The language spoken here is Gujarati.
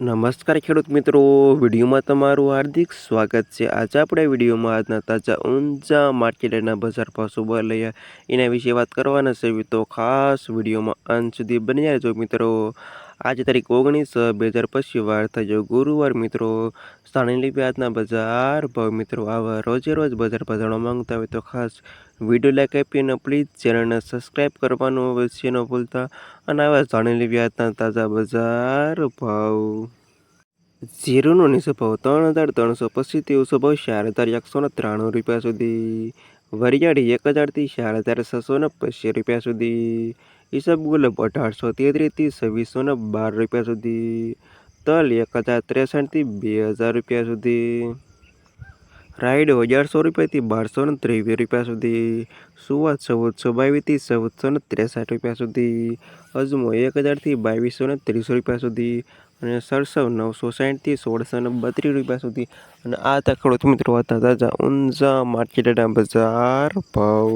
નમસ્કાર ખેડૂત મિત્રો, વિડીયોમાં તમારું હાર્દિક સ્વાગત છે. આજે આપણે વિડીયોમાં આજના તાજા ઊંચા માર્કેટના બજાર ભાવ શું લઈએ. એના વિશે વાત કરવાના છે. તો ખાસ વિડીયોમાં અંત સુધી બની રહેજો મિત્રો. આજે તારીખ ઓગણીસ બે હજાર પચીસ વાર થયો. ગુરુવાર મિત્રો સ્થાનિક વ્યાજના બજાર ભાવ મિત્રો, આવા રોજે રોજ બજાર ભાવ માંગતા હોય તો ખાસ વીડિયો લાઈક આપીને પ્લીઝ ચેનલને સબસ્ક્રાઈબ કરવાનું અવશ્ય ન ભૂલતા. અને આવા સ્થાનિક વ્યાજના તાજા બજાર ભાવ. જીરુનો નીચો ભાવ ત્રણ હજાર ત્રણસો પચીસથી ઊંચો ભાવ ચાર હજાર એકસો ને ત્રાણું રૂપિયા સુધી. વરિયાળી એક હજારથી ચાર હજાર છસો ને પચીસ રૂપિયા સુધી. ઈસબગુલ અઢારસો તેત્રીસથી છવ્વીસો ને બાર રૂપિયા સુધી, તલ એક હજાર ત્રેસઠથી બે હજાર રૂપિયા સુધી, રાઈડ અગિયારસો રૂપિયાથી બારસો ને ત્રેવીસ રૂપિયા સુધી સુવા ચૌદસો બાવીસથી ચૌદસો ને ત્રેસઠ રૂપિયા સુધી, અજમો એક હજારથી બાવીસો ને ત્રીસ રૂપિયા સુધી અને સડસો નવસો સાઠથી સોળસો ને બત્રીસ રૂપિયા સુધી. અને આ તકડો મિત્રો હતા તાજા ઊંઝા માર્કેટના બજાર ભાવ.